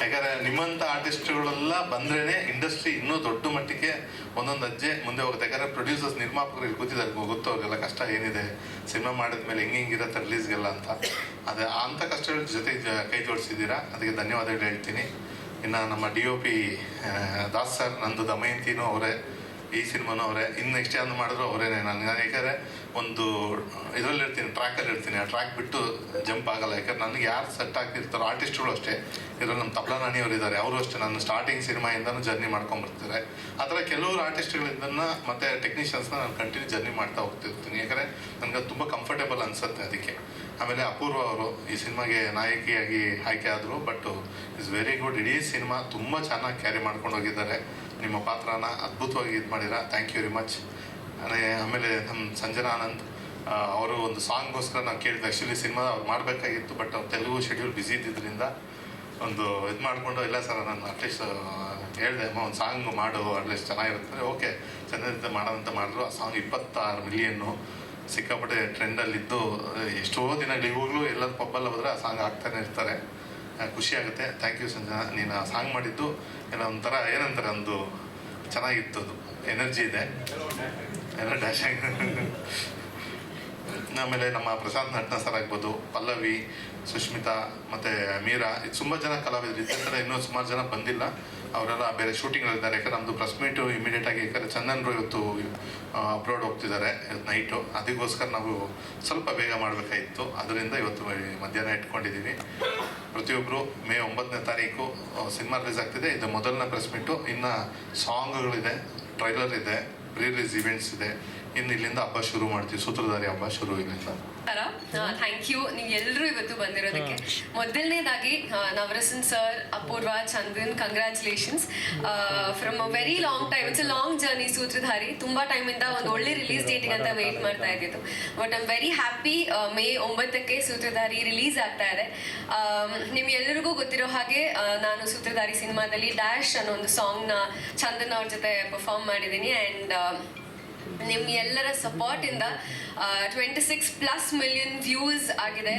ಯಾಕಂದರೆ ನಿಮ್ಮಂಥ ಆರ್ಟಿಸ್ಟ್ಗಳೆಲ್ಲ ಬಂದ್ರೇ ಇಂಡಸ್ಟ್ರಿ ಇನ್ನೂ ದೊಡ್ಡ ಮಟ್ಟಿಗೆ ಒಂದೊಂದು ಅಜ್ಜೆ ಮುಂದೆ ಹೋಗುತ್ತೆ. ಯಾಕಂದರೆ ಪ್ರೊಡ್ಯೂಸರ್ಸ್ ನಿರ್ಮಾಪಕರು ಇಲ್ಲಿ ಕೂತಿದ್ದಾರೆ. ಗೊತ್ತು ಅವ್ರಿಗೆಲ್ಲ ಕಷ್ಟ ಏನಿದೆ? ಸಿನಿಮಾ ಮಾಡಿದ್ಮೇಲೆ ಹೆಂಗೆ ಹಿಂಗಿರತ್ತೆ ರಿಲೀಸ್ಗೆಲ್ಲ ಅಂತ. ಅದೇ ಅಂಥ ಕಷ್ಟಗಳ ಜೊತೆ ಕೈ ಜೋಡಿಸಿದ್ದೀರಾ? ಅದಕ್ಕೆ ಧನ್ಯವಾದಗಳು ಹೇಳ್ತೀನಿ. ಇನ್ನು ನಮ್ಮ D O P Das sir, ನಂದು ದಮಯಂತಿನೂ ಅವರೇ, ಈ ಸಿನಿಮಾನೂ ಅವರೇ. ಇನ್ನು ನೆಕ್ಸ್ಟ್ ಮಾಡಿದ್ರು ಅವರೇನೆ ನಾನು. ಯಾಕಂದರೆ ಒಂದು ಇದರಲ್ಲಿ ಇರ್ತೀನಿ ಟ್ರ್ಯಾಕಲ್ಲಿ ಇರ್ತೀನಿ. ಆ ಟ್ರ್ಯಾಕ್ ಬಿಟ್ಟು ಜಂಪ್ ಆಗಲ್ಲ. ಯಾಕಂದ್ರೆ ನನಗೆ ಯಾರು ಸೆಟ್ ಆಗ್ತಿರ್ತಾರೋ ಆರ್ಟಿಸ್ಟ್ಗಳು ಅಷ್ಟೇ. ಇದರಲ್ಲಿ ನಮ್ಮ ತಬ್ಲಾ ನಾಣಿ ಅವರು ಅಷ್ಟೇ. ನಾನು ಸ್ಟಾರ್ಟಿಂಗ್ ಸಿನಿಮಾಯಿಂದನೂ ಜರ್ನಿ ಮಾಡ್ಕೊಂಬರ್ತಾರೆ ಆ ಥರ ಕೆಲವರು ಆರ್ಟಿಸ್ಟ್ಗಳಿಂದನ ಮತ್ತು ಟೆಕ್ನಿಷಿಯನ್ಸ್ನ ನಾನು ಕಂಟಿನ್ಯೂ ಜರ್ನಿ ಮಾಡ್ತಾ ಹೋಗ್ತಿರ್ತೀನಿ. ಯಾಕಂದರೆ ನನಗೆ ಅದು ತುಂಬ ಕಂಫರ್ಟೇಬಲ್ ಅನಿಸುತ್ತೆ ಅದಕ್ಕೆ. ಆಮೇಲೆ ಅಪೂರ್ವ ಅವರು ಈ ಸಿನಿಮಾಗೆ ನಾಯಕಿಯಾಗಿ ಆಯ್ಕೆ ಆದರು ಬಟ್ ಇಸ್ ವೆರಿ ಗುಡ್ ಇಡೀ ಸಿನಿಮಾ ತುಂಬ ಚೆನ್ನಾಗಿ ಕ್ಯಾರಿ ಮಾಡ್ಕೊಂಡು ಹೋಗಿದ್ದಾರೆ. ನಿಮ್ಮ ಪಾತ್ರನ ಅದ್ಭುತವಾಗಿ ಇದು ಮಾಡಿರ ಥ್ಯಾಂಕ್ ಯು ವೆರಿ ಮಚ್ ಆಮೇಲೆ ನಮ್ಮ ಸಂಜನಾ ಆನಂದ್ ಅವರು ಒಂದು ಸಾಂಗ್ಗೋಸ್ಕರ ನಾವು ಕೇಳಿದ್ವಿ ಆ್ಯಕ್ಚುಲಿ ಸಿನಿಮಾ ಅವ್ರು ಮಾಡಬೇಕಾಗಿತ್ತು ಬಟ್ ಅವ್ರು ತೆಲುಗು ಶೆಡ್ಯೂಲ್ ಬ್ಯುಸಿ ಇದ್ದಿದ್ದರಿಂದ ಒಂದು ಇದು ಮಾಡಿಕೊಂಡು, ಇಲ್ಲ ಸರ್ ನಾನು ಅಟ್ಲೀಸ್ಟ್ ಹೇಳಿದೆ, ಅಮ್ಮ ಒಂದು ಸಾಂಗ್ ಮಾಡು ಅಟ್ಲೀಸ್ಟ್ ಚೆನ್ನಾಗಿರುತ್ತೆ. ಓಕೆ ಚೆನ್ನಾಗಿರುತ್ತೆ ಮಾಡೋದಂತ ಮಾಡಿದ್ರು. ಆ ಸಾಂಗ್ ಇಪ್ಪತ್ತಾರು ಮಿಲಿಯನ್ನು ಸಿಕ್ಕಾಪಟ್ಟೆ ಟ್ರೆಂಡಲ್ಲಿದ್ದು ಎಷ್ಟೋ ದಿನಗಳು ಇವಾಗಲೂ ಎಲ್ಲರ ಪಬ್ಬಲ್ಲ ಹೋದ್ರೆ ಆ ಸಾಂಗ್ ಆಗ್ತಾನೆ ಇರ್ತಾರೆ. ಖುಷಿ ಆಗುತ್ತೆ. Thank you Sanjana. ನೀನು ಆ ಸಾಂಗ್ ಮಾಡಿದ್ದು ಏನೋ ಒಂಥರ, ಏನಂತಾರೆ, ಒಂದು ಚೆನ್ನಾಗಿತ್ತು ಅದು. ಎನರ್ಜಿ ಇದೆ. ಎಲ್ಲ ಆಮೇಲೆ ನಮ್ಮ ಪ್ರಶಾಂತ್ ನಟ್ನ ಸರ್ ಆಗ್ಬೋದು, ಪಲ್ಲವಿ ಸುಷ್ಮಿತಾ ಮತ್ತು ಮೀರಾ. ಇದು ತುಂಬಾ ಜನ ಕಲಾವಿದರು. ಇದೇ ಇನ್ನೂ ಸುಮಾರು ಜನ ಬಂದಿಲ್ಲ. ಅವರೆಲ್ಲ ಬೇರೆ ಶೂಟಿಂಗ್ಗಳಿದ್ದಾರೆ ಯಾಕಂದ್ರೆ ನಮ್ಮದು ಪ್ರೆಸ್ ಮೀಟು ಇಮಿಡಿಯೇಟ್ ಆಗಿ, ಯಾಕಂದರೆ ಚಂದನ್ರು ಇವತ್ತು ಅಬ್ರೋಡ್ ಹೋಗ್ತಿದ್ದಾರೆ ನೈಟು ಅದಕ್ಕೋಸ್ಕರ ನಾವು ಸ್ವಲ್ಪ ಬೇಗ ಮಾಡಬೇಕಾಗಿತ್ತು ಅದರಿಂದ ಇವತ್ತು ಮಧ್ಯಾಹ್ನ ಇಟ್ಕೊಂಡಿದ್ದೀವಿ ಪ್ರತಿಯೊಬ್ಬರು ಮೇ ಒಂಬತ್ತನೇ ತಾರೀಕು ಸಿನಿಮಾ ರಿಲೀಸ್ ಆಗ್ತಿದೆ. ಇದು ಮೊದಲನೇ ಪ್ರೆಸ್ ಮೀಟು ಇನ್ನು ಸಾಂಗ್ಗಳಿದೆ ಟ್ರೈಲರ್ ಇದೆ. ಪ್ರೀ ರಿಲೀಸ್ ಇವೆಂಟ್ಸ್ ಇದೆ ಇನ್ನು ಇಲ್ಲಿಂದ ಹಬ್ಬ ಶುರು ಮಾಡ್ತೀವಿ ಸೂತ್ರಧಾರಿ ಹಬ್ಬ ಶುರು ಇಲ್ಲಿಂದ. ಥ್ಯಾಂಕ್ ಯು ನೀವು ಎಲ್ಲರೂ ಇವತ್ತು ಬಂದಿರೋದಕ್ಕೆ. ಮೊದಲನೇದಾಗಿ Navarasan sir Apoorva Chandan congratulations from a very long time it's a long journey Sutradhari. ತುಂಬಾ ಟೈಮಿಂದ ಒಂದು ಒಳ್ಳೆ ರಿಲೀಸ್ ಡೇಟಿಗೆ ಅಂತ ವೆಯ್ಟ್ ಮಾಡ್ತಾ ಇದ್ದಿತ್ತು but I'm very happy May ಒಂಬತ್ತಕ್ಕೆ ಸೂತ್ರಧಾರಿ ರಿಲೀಸ್ ಆಗ್ತಾ ಇದೆ. ನಿಮ್ಗೆಲ್ಲರಿಗೂ ಗೊತ್ತಿರೋ ಹಾಗೆ ನಾನು ಸೂತ್ರಧಾರಿ ಸಿನಿಮಾದಲ್ಲಿ ಡ್ಯಾಶ್ ಅನ್ನೋ ಒಂದು ಸಾಂಗ್ನ ಚಂದನ್ ಅವ್ರ ಜೊತೆ ಪರ್ಫಾರ್ಮ್ ಮಾಡಿದ್ದೀನಿ. ಆ್ಯಂಡ್ ನಿಮ್ಮ ಎಲ್ಲರ ಸಪೋರ್ಟಿಂದ twenty six plus million views ಆಗಿದೆ.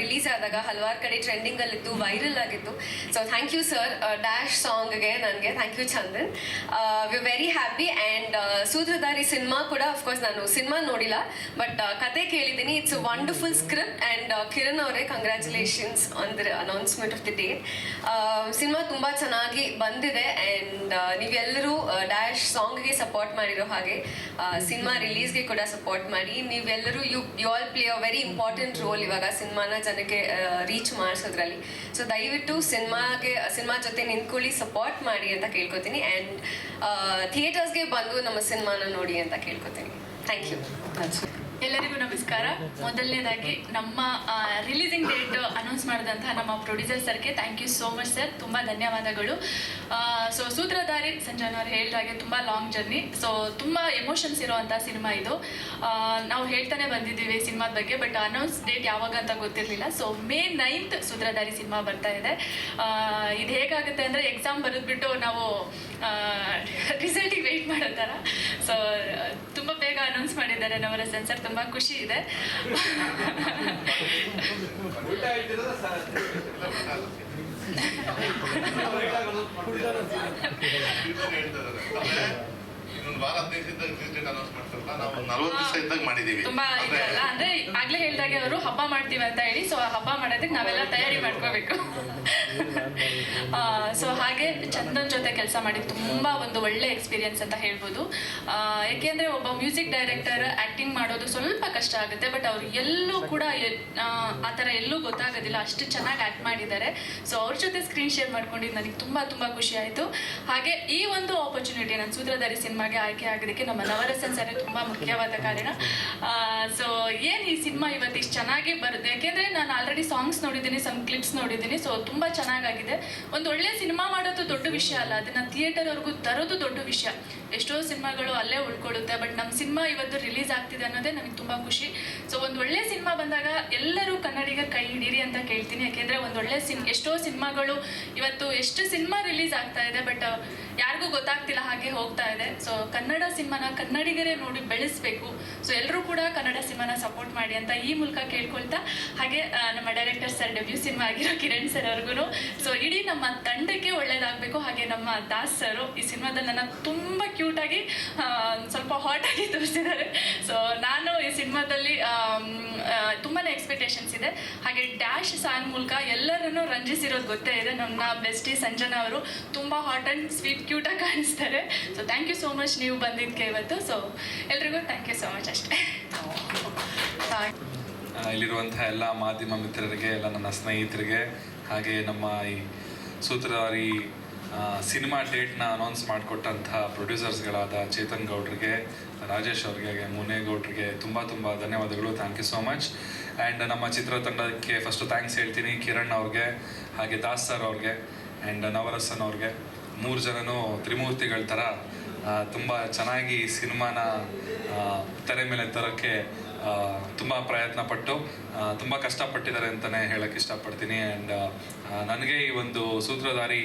ರಿಲೀಸ್ ಆದಾಗ ಹಲವಾರು ಕಡೆ ಟ್ರೆಂಡಿಂಗಲ್ಲಿತ್ತು ವೈರಲ್ ಆಗಿತ್ತು. So thank you sir dash ಸಾಂಗ್ಗೆ ನನಗೆ. Thank you Chandan we very happy and Sutradhari cinema ಕೂಡ ಅಫ್ಕೋರ್ಸ್ ನಾನು ಸಿನಿಮಾ ನೋಡಿಲ್ಲ. ಬಟ್ ಕತೆ ಕೇಳಿದ್ದೀನಿ. It's wonderful script and Kiran ಅವರೇ congratulations on the announcement of the day cinema ತುಂಬ ಚೆನ್ನಾಗಿ ಬಂದಿದೆ ಆ್ಯಂಡ್ ನೀವೆಲ್ಲರೂ ಡ್ಯಾಶ್ ಸಾಂಗ್ಗೆ ಸಪೋರ್ಟ್ ಮಾಡಿರೋ ಹಾಗೆ ಸಿನಿಮಾ ರಿಲೀಸ್ಗೆ ಕೂಡ ಸಪೋರ್ಟ್ ಮಾಡಿ ನೀವೆಲ್ಲರೂ you you all play a very important role ಇವಾಗ ಸಿನಿಮಾನ ಜನಕ್ಕೆ ರೀಚ್ ಮಾಡಿಸೋದ್ರಲ್ಲಿ. ಸೊ ದಯವಿಟ್ಟು ಸಿನಿಮಾಗೆ, ಸಿನಿಮಾ ಜೊತೆ ನಿಂತ್ಕೊಳ್ಳಿ ಸಪೋರ್ಟ್ ಮಾಡಿ ಅಂತ ಕೇಳ್ಕೊತೀನಿ. ಆ್ಯಂಡ್ ಥಿಯೇಟರ್ಸ್ಗೆ ಬಂದು ನಮ್ಮ ಸಿನಿಮಾನ ನೋಡಿ ಅಂತ ಕೇಳ್ಕೊತೀನಿ. ಥ್ಯಾಂಕ್ ಯು ಎಲ್ಲರಿಗೂ ನಮಸ್ಕಾರ. ಮೊದಲನೇದಾಗಿ ನಮ್ಮ ರಿಲೀಸಿಂಗ್ ಡೇಟ್ ಅನೌನ್ಸ್ ಮಾಡಿದಂತಹ ನಮ್ಮ ಪ್ರೊಡ್ಯೂಸರ್ ಸರ್ಗೆ thank you so much sir ತುಂಬ ಧನ್ಯವಾದಗಳು. ಸೊ ಸೂತ್ರಧಾರಿ ಸಂಜಯ್ ಅವ್ರು ಹೇಳಿದಾಗೆ ತುಂಬ ಲಾಂಗ್ ಜರ್ನಿ ಸೊ ತುಂಬ ಎಮೋಷನ್ಸ್ ಇರೋವಂಥ ಸಿನಿಮಾ ಇದು. ನಾವು ಹೇಳ್ತಾನೆ ಬಂದಿದ್ದೀವಿ ಸಿನಿಮಾದ ಬಗ್ಗೆ ಬಟ್ ಅನೌನ್ಸ್ ಡೇಟ್ ಯಾವಾಗ ಅಂತ ಗೊತ್ತಿರಲಿಲ್ಲ. So May ninth Sutradhari cinema ಬರ್ತಾ ಇದೆ. ಇದು ಹೇಗಾಗುತ್ತೆ ಅಂದರೆ ಎಕ್ಸಾಮ್ ಬರೆದ್ಬಿಟ್ಟು ನಾವು ರಿಸಲ್ಟಿಗೆ ವೆಯ್ಟ್ ಮಾಡೋ ಥರ. ಸೊ ತುಂಬ ಅನೌನ್ಸ್ ಮಾಡಿದ್ದಾರೆ ನವರಸನ್ ಸರ್ ತುಂಬಾ ಖುಷಿ ಇದೆ ಇನ್ನೊಂದು ವಾರ ಹದಿನೈದು ದಿವಸ ಅನೌನ್ಸ್ ಮಾಡ್ತಾರಲ್ಲ ನಾವು ನಲ್ವತ್ತು ದಿವಸ ಇದ್ದಾಗ ಮಾಡಿದ್ದೀವಿ ತುಂಬಾ ಅಂದ್ರೆ ಆಗ್ಲೇ ಹೇಳ್ದಾಗೆ ಅವರು ಹಬ್ಬ ಮಾಡ್ತೀವಿ ಅಂತ ಹೇಳಿ ಸೊ ಹಬ್ಬ ಮಾಡೋದಕ್ಕೆ ನಾವೆಲ್ಲ ತಯಾರಿ ಮಾಡ್ಕೋಬೇಕು. ಸೊ ಹಾಗೆ ಚಂದನ್ ಜೊತೆ ಕೆಲಸ ಮಾಡಿ ತುಂಬಾ ಒಂದು ಒಳ್ಳೆ ಎಕ್ಸ್ಪೀರಿಯನ್ಸ್ ಅಂತ ಹೇಳ್ಬೋದು. ಯಾಕೆಂದ್ರೆ ಒಬ್ಬ ಮ್ಯೂಸಿಕ್ ಡೈರೆಕ್ಟರ್ ಆಕ್ಟಿಂಗ್ ಮಾಡೋದು ಸ್ವಲ್ಪ ಕಷ್ಟ ಆಗುತ್ತೆ ಬಟ್ ಅವ್ರು ಎಲ್ಲೂ ಕೂಡ ಆ ಥರ ಎಲ್ಲೂ ಗೊತ್ತಾಗೋದಿಲ್ಲ. ಅಷ್ಟು ಚೆನ್ನಾಗಿ ಆಕ್ಟ್ ಮಾಡಿದ್ದಾರೆ. ಸೊ ಅವ್ರ ಜೊತೆ ಸ್ಕ್ರೀನ್ ಶೇರ್ ಮಾಡ್ಕೊಂಡಿದ್ದು ನನಗೆ ತುಂಬಾ ತುಂಬಾ ಖುಷಿ ಆಯಿತು. ಹಾಗೆ ಈ ಒಂದು ಆಪರ್ಚುನಿಟಿ ನಾನು ಸೂತ್ರಧಾರಿ ಸಿನಿಮಾಗೆ ಆಯ್ಕೆ ಆಗೋದಕ್ಕೆ ನಮ್ಮ ನವರಸನ್ ಸರ್ ತುಂಬಾ ಮುಖ್ಯವಾದ ಕಾರಣ. ಸೊ ಏನು ಈ ಸಿನಿಮಾ ಇವತ್ತು ಇಷ್ಟು ಚೆನ್ನಾಗಿ ಬರುತ್ತೆ? ಯಾಕೆಂದ್ರೆ ನಾನು ಆಲ್ರೆಡಿ ಸಾಂಗ್ಸ್ ನೋಡಿದ್ದೀನಿ ಸಮ್ ಕ್ಲಿಪ್ಸ್ ನೋಡಿದ್ದೀನಿ ಸೊ ತುಂಬಾ ಚೆನ್ನಾಗಾಗಿದೆ. ಒಂದು ಒಳ್ಳೆ ಸಿನಿಮಾ ಮಾಡೋದು ದೊಡ್ಡ ವಿಷಯ ಅಲ್ಲ, ಅದನ್ನ ಥಿಯೇಟರ್ವರೆಗೂ ತರೋದು ದೊಡ್ಡ ವಿಷಯ. ಎಷ್ಟೋ ಸಿನಿಮಾಗಳು ಅಲ್ಲೇ ಉಳ್ಕೊಳ್ಳುತ್ತೆ ಬಟ್ ನಮ್ಮ ಸಿನಿಮಾ ಇವತ್ತು ರಿಲೀಸ್ ಆಗ್ತಿದೆ ಅನ್ನೋದೇ ನನಗೆ ತುಂಬಾ ಖುಷಿ. ಸೊ ಒಂದು ಒಳ್ಳೆ ಸಿನಿಮಾ ಬಂದಾಗ ಎಲ್ಲರೂ ಕನ್ನಡಿಗ ಕೈ ಹಿಡೀರಿ ಅಂತ ಕೇಳ್ತೀನಿ. ಯಾಕೆಂದ್ರೆ ಒಂದು ಒಳ್ಳೆ ಸಿನ್, ಎಷ್ಟೋ ಸಿನಿಮಾಗಳು ಇವತ್ತು ಎಷ್ಟು ಸಿನಿಮಾ ರಿಲೀಸ್ ಆಗ್ತಾ ಇದೆ ಬಟ್ ಯಾರಿಗೂ ಗೊತ್ತಾಗ್ತಿಲ್ಲ ಹಾಗೆ ಹೋಗ್ತಾ ಇದೆ. ಸೊ ಕನ್ನಡ ಸಿನಿಮಾನ ಕನ್ನಡಿಗರೇ ನೋಡಿ ಬೆಳೆಸ್ಬೇಕು. ಸೊ ಎಲ್ಲರೂ ಕೂಡ ಕನ್ನಡ ಸಿನಿಮಾನ ಸಪೋರ್ಟ್ ಮಾಡಿ ಅಂತ ಈ ಮೂಲಕ ಕೇಳ್ಕೊಳ್ತಾ, ಹಾಗೆ ನಮ್ಮ ಡೈರೆಕ್ಟರ್ ಸರ್ ಡೆಬ್ಯೂ ಸಿನಿಮಾ ಆಗಿರೋ ಕಿರಣ್ ಸರ್ ಅವ್ರಿಗೂ ಸೊ ಇಡೀ ನಮ್ಮ ತಂಡಕ್ಕೆ ಒಳ್ಳೇದಾಗಬೇಕು. ಹಾಗೆ ನಮ್ಮ ದಾಸ್ ಸರು ಈ ಸಿನಿಮಾದಲ್ಲಿ ನನ್ನ ತುಂಬ ಕ್ಯೂಟಾಗಿ ಸ್ವಲ್ಪ ಹಾಟ್ ಆಗಿ ತೋರಿಸಿದ್ದಾರೆ. ಸೊ ನಾನು ಈ ಸಿನಿಮಾದಲ್ಲಿ ತುಂಬಾ ಎಕ್ಸ್ಪೆಕ್ಟೇಷನ್ಸ್ ಇದೆ. ಹಾಗೆ ಡ್ಯಾಶ್ ಸಾಂಗ್ ಮೂಲಕ ಎಲ್ಲರನ್ನೂ ರಂಜಿಸಿರೋದು ಗೊತ್ತೇ ಇದೆ. ನಮ್ಮ ಬೆಸ್ಟಿ ಸಂಜನಾ ಅವರು ತುಂಬ ಹಾಟ್ ಆ್ಯಂಡ್ ಸ್ವೀಟ್ ಕ್ಯೂಟಾಗಿ ಕಾಣಿಸ್ತಾರೆ. So thank you so much ನೀವು ಬಂದಿದ್ದಕ್ಕೆ ಇವತ್ತು ಸೊ ಎಲ್ರಿಗೂ ಥ್ಯಾಂಕ್ ಯು ಸೋ ಮಚ್ ಅಷ್ಟೇ ಆ, ಇಲ್ಲಿರುವಂತಹ ಎಲ್ಲ ಮಾಧ್ಯಮ ಮಿತ್ರರಿಗೆ ಎಲ್ಲ ನನ್ನ ಸ್ನೇಹಿತರಿಗೆ ಹಾಗೆ ನಮ್ಮ ಈ ಸೂತ್ರಧಾರಿ ಸಿನಿಮಾ ಡೇಟ್ನ ಅನೌನ್ಸ್ ಮಾಡಿಕೊಟ್ಟಂತಹ ಪ್ರೊಡ್ಯೂಸರ್ಸ್ಗಳಾದ ಚೇತನ್ ಗೌಡ್ರಿಗೆ ರಾಜೇಶ್ ಅವ್ರಿಗೆ ಹಾಗೆ ಮುನೇಗೌಡ್ರಿಗೆ ತುಂಬ ತುಂಬ ಧನ್ಯವಾದಗಳು. Thank you so much and ನಮ್ಮ ಚಿತ್ರತಂಡಕ್ಕೆ ಫಸ್ಟು ಥ್ಯಾಂಕ್ಸ್ ಹೇಳ್ತೀನಿ. ಕಿರಣ್ ಅವ್ರಿಗೆ ಹಾಗೆ ದಾಸ್ ಸರ್ ಅವ್ರಿಗೆ ಆ್ಯಂಡ್ ನವರಸನ್ ಅವ್ರಿಗೆ. ಮೂರು ಜನನೂ ತ್ರಿಮೂರ್ತಿಗಳ ಥರ ತುಂಬ ಚೆನ್ನಾಗಿ ಸಿನಿಮಾನ ತೆರೆ ಮೇಲೆ ತರೋಕ್ಕೆ ತುಂಬ ಪ್ರಯತ್ನ ಪಟ್ಟು ತುಂಬ ಕಷ್ಟಪಟ್ಟಿದ್ದಾರೆ ಅಂತಲೇ ಹೇಳಕ್ಕೆ ಇಷ್ಟಪಡ್ತೀನಿ. ಆ್ಯಂಡ್ ನನಗೆ ಈ ಒಂದು ಸೂತ್ರಧಾರಿ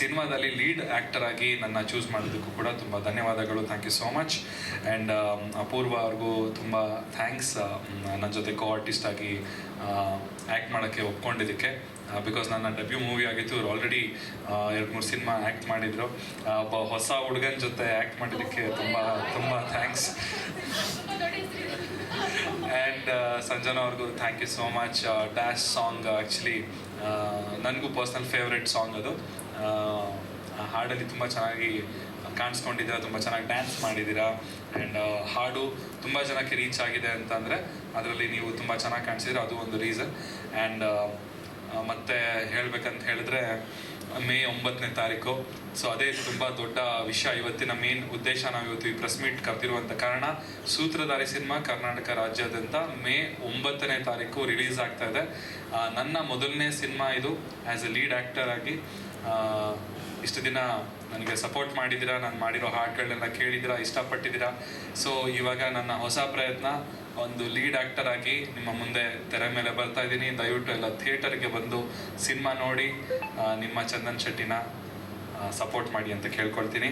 ಸಿನಿಮಾದಲ್ಲಿ ಲೀಡ್ ಆ್ಯಕ್ಟರ್ ಆಗಿ ನನ್ನ ಚೂಸ್ ಮಾಡೋದಕ್ಕೂ ಕೂಡ ತುಂಬ ಧನ್ಯವಾದಗಳು. Thank you so much and Apoorva ಅವ್ರಿಗೂ ತುಂಬ ಥ್ಯಾಂಕ್ಸ್ ನನ್ನ ಜೊತೆ ಕೋ ಆರ್ಟಿಸ್ಟ್ ಆಗಿ ಆ್ಯಕ್ಟ್ ಮಾಡೋಕ್ಕೆ ಒಪ್ಕೊಂಡಿದ್ದಕ್ಕೆ. ಬಿಕಾಸ್ ನನ್ನ ಡೆಬ್ಯೂ ಮೂವಿ ಆಗಿತ್ತು, ಇವ್ರು ಆಲ್ರೆಡಿ ಎರಡು ಮೂರು ಸಿನಿಮಾ ಆ್ಯಕ್ಟ್ ಮಾಡಿದರು. ಒಬ್ಬ ಹೊಸ ಹುಡುಗನ ಜೊತೆ ಆ್ಯಕ್ಟ್ ಮಾಡಿದ್ದಕ್ಕೆ ತುಂಬ ತುಂಬ ಥ್ಯಾಂಕ್ಸ್ ಆ್ಯಂಡ್ ಸಂಜನಾ ಅವ್ರಿಗೂ thank you so much dash song actually ನನಗೂ ಪರ್ಸ್ನಲ್ ಫೇವ್ರೆಟ್ ಸಾಂಗ್ ಅದು. ಹಾಡಲ್ಲಿ ತುಂಬ ಚೆನ್ನಾಗಿ ಕಾಣಿಸ್ಕೊಂಡಿದ್ದೀರಾ, ತುಂಬ ಚೆನ್ನಾಗಿ ಡ್ಯಾನ್ಸ್ ಮಾಡಿದ್ದೀರಾ. ಆ್ಯಂಡ್ ಹಾಡು ತುಂಬ ಜನಕ್ಕೆ ರೀಚ್ ಆಗಿದೆ ಅಂತಂದರೆ, ಅದರಲ್ಲಿ ನೀವು ತುಂಬ ಚೆನ್ನಾಗಿ ಕಾಣಿಸಿದ್ರೆ ಅದು ಒಂದು ರೀಸನ್ ಆ್ಯಂಡ್ ಮತ್ತೆ ಹೇಳ್ಬೇಕಂತ ಹೇಳಿದ್ರೆ, ಮೇ ಒಂಬತ್ತನೇ ತಾರೀಕು. ಸೊ ಅದೇ ತುಂಬ ದೊಡ್ಡ ವಿಷಯ. ಇವತ್ತಿನ ಮೇನ್ ಉದ್ದೇಶ ನಾವು ಇವತ್ತು ಈ ಪ್ರೆಸ್ ಮೀಟ್ ಕರೆದಿರುವಂಥ ಕಾರಣ, ಸೂತ್ರಧಾರಿ ಸಿನಿಮಾ ಕರ್ನಾಟಕ ರಾಜ್ಯಾದ್ಯಂತ ಮೇ ಒಂಬತ್ತನೇ ತಾರೀಕು ರಿಲೀಸ್ ಆಗ್ತಾ ಇದೆ. ನನ್ನ ಮೊದಲನೇ ಸಿನಿಮಾ ಇದು ಆ್ಯಸ್ ಎ ಲೀಡ್ ಆ್ಯಕ್ಟರ್ ಆಗಿ ಇಷ್ಟು ದಿನ ನನಗೆ ಸಪೋರ್ಟ್ ಮಾಡಿದ್ದೀರಾ, ನಾನು ಮಾಡಿರೋ ಹಾಡುಗಳನ್ನೆಲ್ಲ ಕೇಳಿದ್ದೀರಾ, ಇಷ್ಟಪಟ್ಟಿದ್ದೀರಾ. ಸೊ ಇವಾಗ ನನ್ನ ಹೊಸ ಪ್ರಯತ್ನ ಒಂದು ಲೀಡ್ ಆಕ್ಟರ್ ಆಗಿ ನಿಮ್ಮ ಮುಂದೆ ತೆರೆ ಮೇಲೆ ಬರ್ತಾ ಇದ್ದೀನಿ. ದಯವಿಟ್ಟು ಎಲ್ಲ ಥಿಯೇಟರ್ಗೆ ಬಂದು ಸಿನಿಮಾ ನೋಡಿ ನಿಮ್ಮ ಚಂದನ್ ಶೆಟ್ಟಿನ ಸಪೋರ್ಟ್ ಮಾಡಿ ಅಂತ ಕೇಳ್ಕೊಳ್ತೀನಿ.